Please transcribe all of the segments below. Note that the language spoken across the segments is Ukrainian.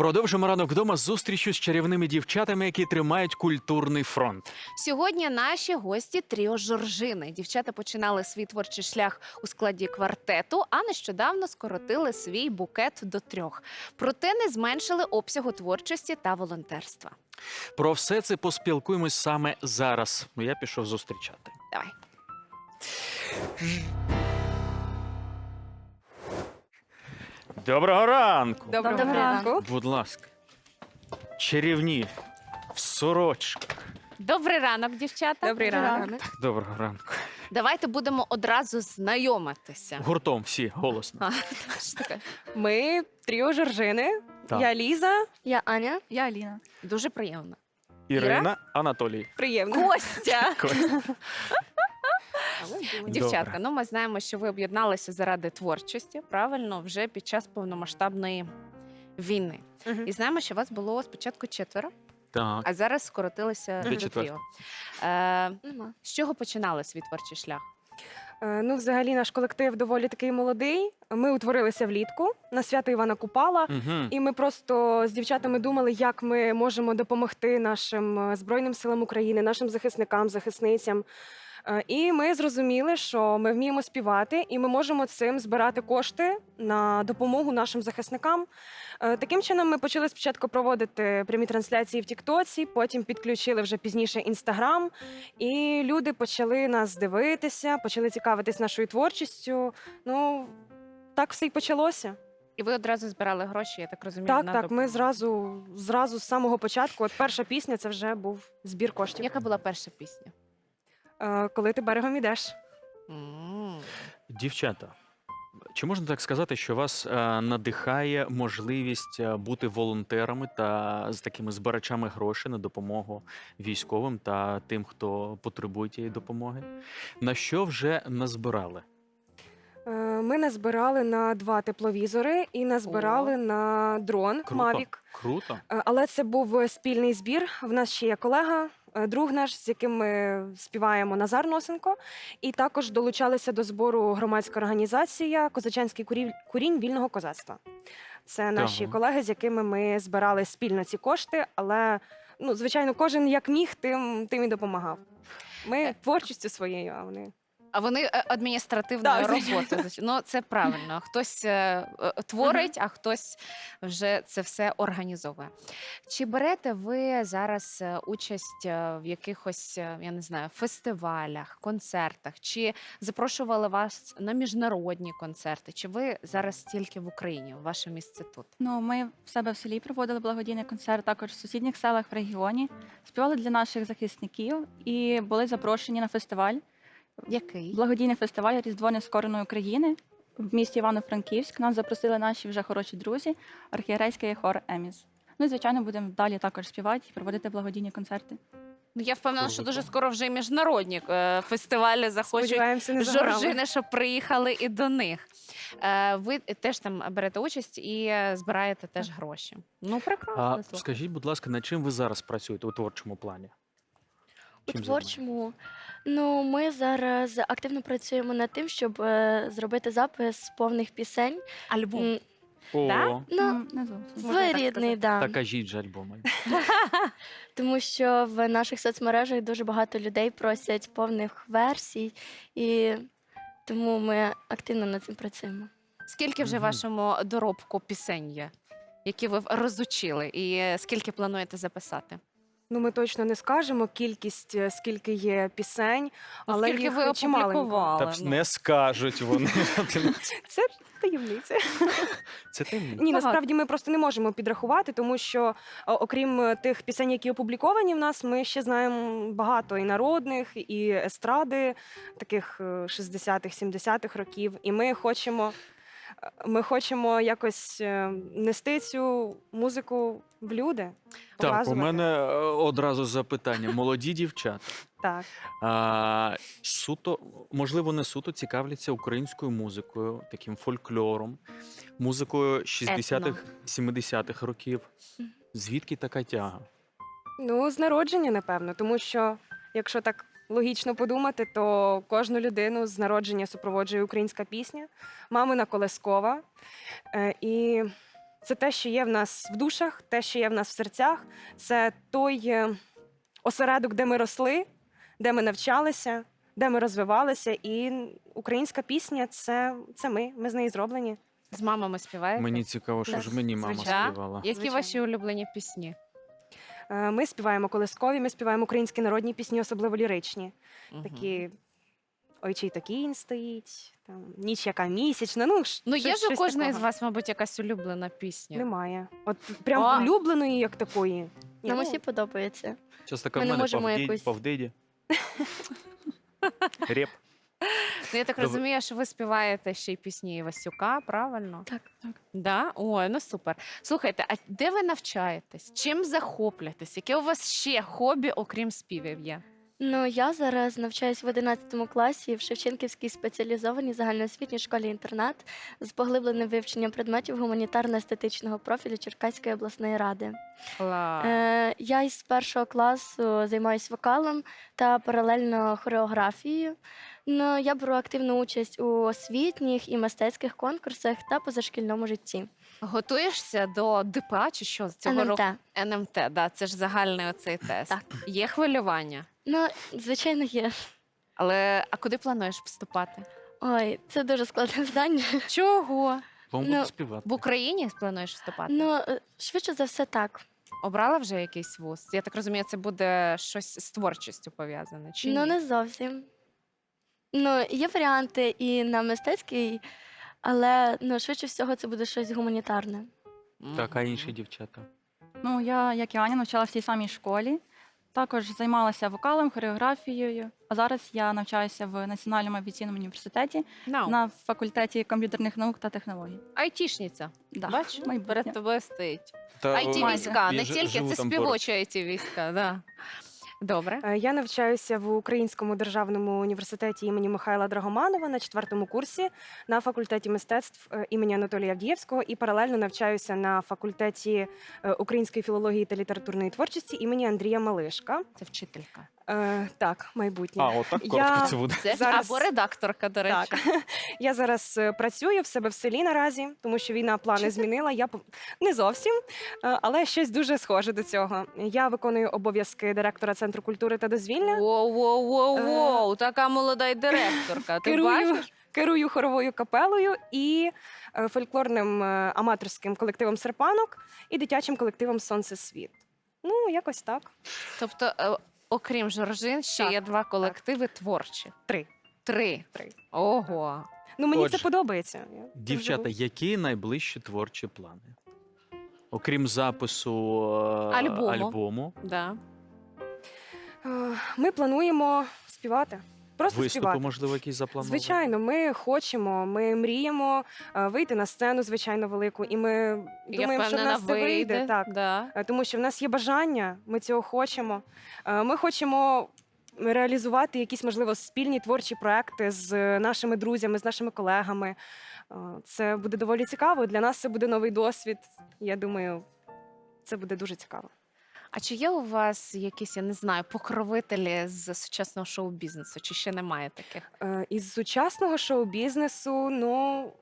Продовжимо ранок вдома з зустрічю з чарівними дівчатами, які тримають культурний фронт. Сьогодні наші гості Тріо Жоржини. Дівчата починали свій творчий шлях у складі квартету, а нещодавно скоротили свій букет до трьох. Проте не зменшили обсягу творчості та волонтерства. Про все це поспілкуємось саме зараз. Ну, Я пішов зустрічати. Давай. Доброго ранку! Доброго, Доброго ранку. Будь ласка. Чарівні в сорочках. Добрий ранок, дівчата. Добрий ранок. Доброго ранку. Давайте будемо одразу знайомитися. Гуртом всі голосно. А, що таке? Ми тріо Жоржини. Так. Я Ліза. Я Аня. Я Аліна. Дуже приємно. Ірина, Анатолій. Приємно. Костя! Добре. Дівчатка, ну ми знаємо, що ви об'єдналися заради творчості, правильно, вже під час повномасштабної війни. Мгм. І знаємо, що вас було спочатку четверо, Так. а зараз скоротилися Де до четверта? Е, Нема. з чого починали свій творчий шлях? Е, Ну, взагалі, наш колектив доволі такий молодий. Ми утворилися влітку на свято Івана Купала. Угу. І ми просто з дівчатами думали, як ми можемо допомогти нашим е, збройним силам України, нашим захисникам, захисницям. Е, І ми зрозуміли, що ми вміємо співати, і ми можемо цим збирати кошти на допомогу нашим захисникам. Е, Таким чином, ми почали спочатку проводити прямі трансляції в Тіктоці, потім підключили вже пізніше Інстаграм, і люди почали нас дивитися, почали цікавитись нашою творчістю. Ну так все й почалося. І ви одразу збирали гроші, я так розумію. Так, на так. Ми зразу, зразу з самого початку. От перша пісня це вже був збір коштів. Яка була перша пісня? Е, коли ти берегом ідеш. М. Дівчата, чи можна так сказати, що вас е, надихає можливість е, бути волонтерами та з такими збирачами грошей на допомогу військовим та тим, хто потребує тієї допомоги? На що вже назбирали? Е, Ми назбирали на два тепловізори і назбирали О. на дрон Круто. Mavic. Круто. Е, Але це був спільний збір. В нас ще є колега, друг наш, з яким ми співаємо Назар Носенко. І також долучалися до збору громадська організація Козачанський курінь курінь вільного козацтва. Це наші Ага. колеги, з якими ми збирали спільно ці кошти, але ну, звичайно, кожен як міг, тим, тим і допомагав. Ми Е. творчістю своєю, а вони. А вони е, адміністративною Так, звичайно. Ну це правильно. Хтось е, е, творить, а хтось вже це все організовує. Чи берете ви зараз е, участь е, в якихось, е, я не знаю, фестивалях, концертах? Чи запрошували вас на міжнародні концерти? Чи ви зараз тільки в Україні? Ваше місце тут? Ну, ми в себе в селі проводили благодійний концерт, також в сусідніх селах в регіоні. Співали для наших захисників і були запрошені на фестиваль. Який? Благодійний фестиваль Різдво Нескореної України в місті Івано-Франківськ. Нас запросили наші вже хороші друзі, архієрейський хор Еміс. Ну і звичайно, будемо далі також співати і проводити благодійні концерти. Ну я впевнена, що дуже скоро вже і міжнародні е, фестивалі захочуть Сподіваємося, не за горами. Жоржини, щоб приїхали і до них. Е, ви теж там берете участь і е, збираєте теж гроші. Ну, прекрасно. А слухай. скажіть, будь ласка, над чим ви зараз працюєте у творчому плані? У Чим творчому. Ну, ми зараз активно працюємо над тим, щоб е, зробити запис повних пісень. Альбом. М, О, Да? Ну, М, не зовсім. Можна так своєрідний, да. та кажіть же альбоми. Тому що в наших соцмережах дуже багато людей просять повних версій, і тому ми активно над цим працюємо. Скільки вже Мгм. вашому доробку пісень є, які ви розучили, і е, скільки плануєте записати? Ну, ми точно не скажемо кількість, е, скільки є пісень, але скільки їх ви опублікували? Та ну? не скажуть вони. Це таємниця. Це темні. Ні, насправді ми просто не можемо підрахувати, тому що окрім е, тих пісень, які опубліковані в нас, ми ще знаємо багато і народних, і естради таких е, 60-х, 70-х років. І ми хочемо, е, ми хочемо якось е, нести цю музику в люди. Так, у показувати. мене е, одразу запитання. Молоді дівчата. так. А, суто, можливо, не суто цікавляться українською музикою, таким фольклором, музикою 60-х, 70-х років. Звідки така тяга? Ну, з народження, напевно, тому що якщо так логічно подумати, то кожну людину з народження супроводжує українська пісня, мамина колескова. Е, І Це те, що є в нас в душах, те, що є в нас в серцях. Це той е, осередок, де ми росли, де ми навчалися, де ми розвивалися. І українська пісня це, це ми. Ми з неї зроблені. З мамами співаєте? Мені цікаво, що Так, ж мені мама звичайно. співала. Які Звичайно. ваші улюблені пісні? Е, Ми співаємо колискові, ми співаємо українські народні пісні, особливо ліричні. Мгм. Такі. Ой, чий то кінь стоїть, там ніч яка місячна. Ну, ш- Ну, є ж у кожної з вас, мабуть, якась улюблена пісня. Немає. От прям А. улюбленої, як такої. Нам ну, усі подобається. Щось таке в мене можемо повдій- якусь- повдиді. Реп. Ну, я так розумію, що ви співаєте ще й пісні Івасюка, правильно? Так, так. Да? Ой, ну супер. Слухайте, а де ви навчаєтесь? Чим захоплюєтесь? Яке у вас ще хобі, окрім співів є? Ну, я зараз навчаюсь в 11 класі в Шевченківській спеціалізованій загальноосвітній школі-інтернат з поглибленим вивченням предметів гуманітарно-естетичного профілю Черкаської обласної ради. Клас. Е, я із першого класу займаюся вокалом та паралельно хореографією. Ну, я беру активну участь у освітніх і мистецьких конкурсах та позашкільному житті. Готуєшся до ДПА чи що з цього НМТ. року? НМТ, да, це ж загальний оцей тест. Так. Є хвилювання. Ну, звичайно, є. Але а куди плануєш вступати? Ой, це дуже складне завдання. Чого? Вам Ну, співати. В Україні плануєш вступати? Ну, е, швидше за все, так. Обрала вже якийсь вуз? Я так розумію, це буде щось з творчістю пов'язане. Чи ну, ні? не зовсім. Ну, є варіанти і на мистецький, але ну, швидше всього це буде щось гуманітарне. Так, а інші дівчата. Ну, я, як і Аня, навчалася в тій самій школі. Також займалася вокалом, хореографією. А зараз я навчаюся в Національному авіаційному університеті Ну, на факультеті комп'ютерних наук та технологій. айтішниця. Да, Бач, майбутнє. перед тобою стоїть. Та, IT війська, не тільки живу це там поруч. співочі IT війська. Да. Добре. Е, Я навчаюся в Українському державному університеті імені Михайла Драгоманова на четвертому курсі на факультеті мистецтв е, імені Анатолія Авдієвського і паралельно навчаюся на факультеті е, української філології та літературної творчості імені Андрія Малишка. Це вчителька. Е, так, майбутнє. А, отак коротко це буде. Це Зараз- або редакторка, до речі. Так. Я зараз е, працюю в себе в селі наразі, тому що війна плани змінила. Я не зовсім, е, але щось дуже схоже до цього. Я виконую обов'язки директора центру культури та дозвілля. Воу, воу, воу, воу, така молода й директорка. Ти Керую, бачиш? керую хоровою капелою і е, фольклорним е, аматорським колективом Серпанок і дитячим колективом Сонце Світ. Ну, якось так. Тобто, е, окрім Жоржин, ще Так, є два колективи творчі. Три. Три. Три. Ого. Ну, мені Отже, це подобається. Я Дівчата, які найближчі творчі плани? Окрім запису е, Альбому. альбому, Да. Е, Ми плануємо співати. Просто виступи, співати. можливо, якісь заплановані? Звичайно, ми хочемо, ми мріємо е, вийти на сцену, звичайно, велику, і ми Я думаємо, що в впевнена, нас це вийде. вийде. Так. Да. Е, Тому що в нас є бажання, ми цього хочемо. Е, Ми хочемо реалізувати якісь, можливо, спільні творчі проекти з нашими друзями, з нашими колегами. Е, Це буде доволі цікаво. Для нас це буде новий досвід. Я думаю, це буде дуже цікаво. А чи є у вас якісь, я не знаю, покровителі з сучасного шоу-бізнесу, чи ще немає таких? Е, Із сучасного шоу-бізнесу, ну.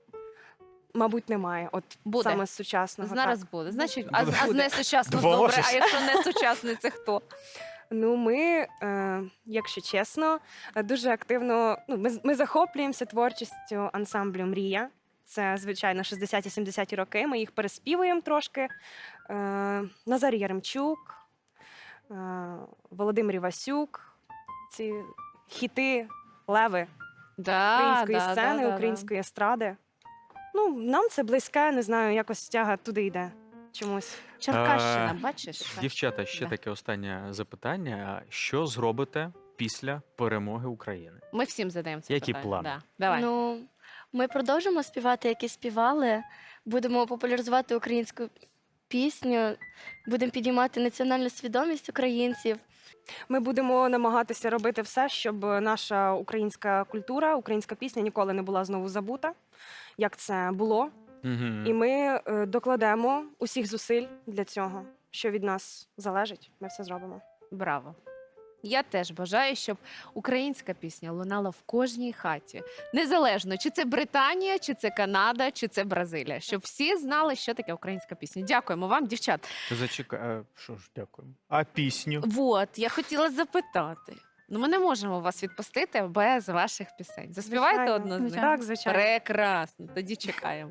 Мабуть, немає. От Буде. саме з сучасного. Зараз так. буде. Значить, а, Буде. а з Допоможеш? добре, а якщо не сучасний, це хто? Ну, ми, е, якщо чесно, е, дуже активно. Ну, ми, з- ми захоплюємося творчістю ансамблю Мрія. Це, звичайно, 60-70-ті роки. Ми їх переспівуємо трошки. Е, Назарій Яремчук, Володимир Івасюк. Ці хіти, леви Да, української да, сцени, да, да, української естради. Ну, нам це близьке, не знаю, якось тяга туди йде чомусь. Черкащина, Е, бачиш? Дівчата, ще Да. таке останнє запитання. Що зробите після перемоги України? Ми всім задаємо це Які питання. плани? Да. Давай. Ну, ми продовжимо співати, як і співали. Будемо популяризувати українську пісню, будемо підіймати національну свідомість українців. Ми будемо намагатися робити все, щоб наша українська культура, українська пісня ніколи не була знову забута, як це було. Угу. І ми е, докладемо усіх зусиль для цього, що від нас залежить. Ми все зробимо. Браво. Я теж бажаю, щоб українська пісня лунала в кожній хаті, незалежно чи це Британія, чи це Канада, чи це Бразилія, щоб всі знали, що таке українська пісня. Дякуємо вам, дівчат. Зачекай, е, що ж, дякуємо. А пісню? Вот, я хотіла запитати. Ну, ми не можемо вас відпустити без ваших пісень. Заспівайте Звичайно. одну з них. Звичайно. Так, звичайно. Прекрасно. Тоді чекаємо.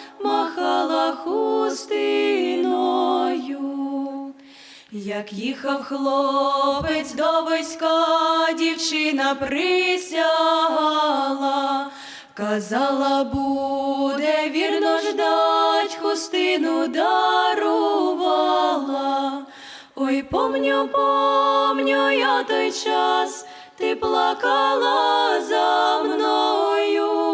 махала хустиною. Як їхав хлопець до війська, дівчина присягала, казала, буде вірно ждать, хустину дарувала. Ой, помню, помню я той час, ти плакала за мною,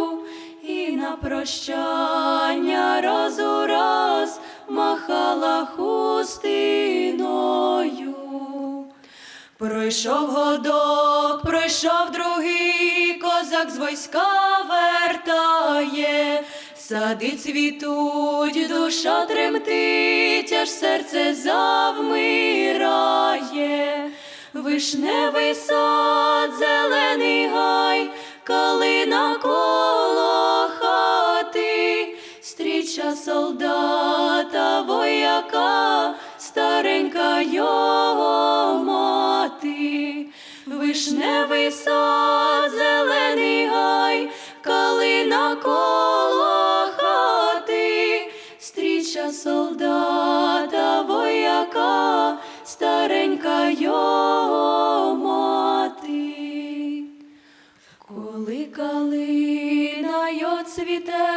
прощання раз у раз махала хустиною. Пройшов годок, пройшов другий, козак з війська вертає, сади цвітуть, душа тремтить, аж серце завмирає. Вишневий сад, зелений гай, калина коло солдата, вояка, старенька його мати. Вишневий сад, зелений гай, калина коло хати, стріча солдата, вояка, старенька його мати. Коли калина й цвіте,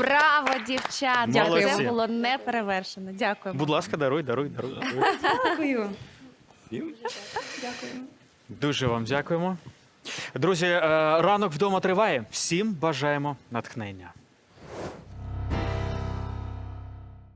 Браво, дівчат! Дякую. Це було було неперевершено. Дякую. Будь ласка, даруй, даруй, даруй. Дякую. Дякую. Дуже вам дякуємо. Друзі, е, ранок вдома триває. Всім бажаємо натхнення.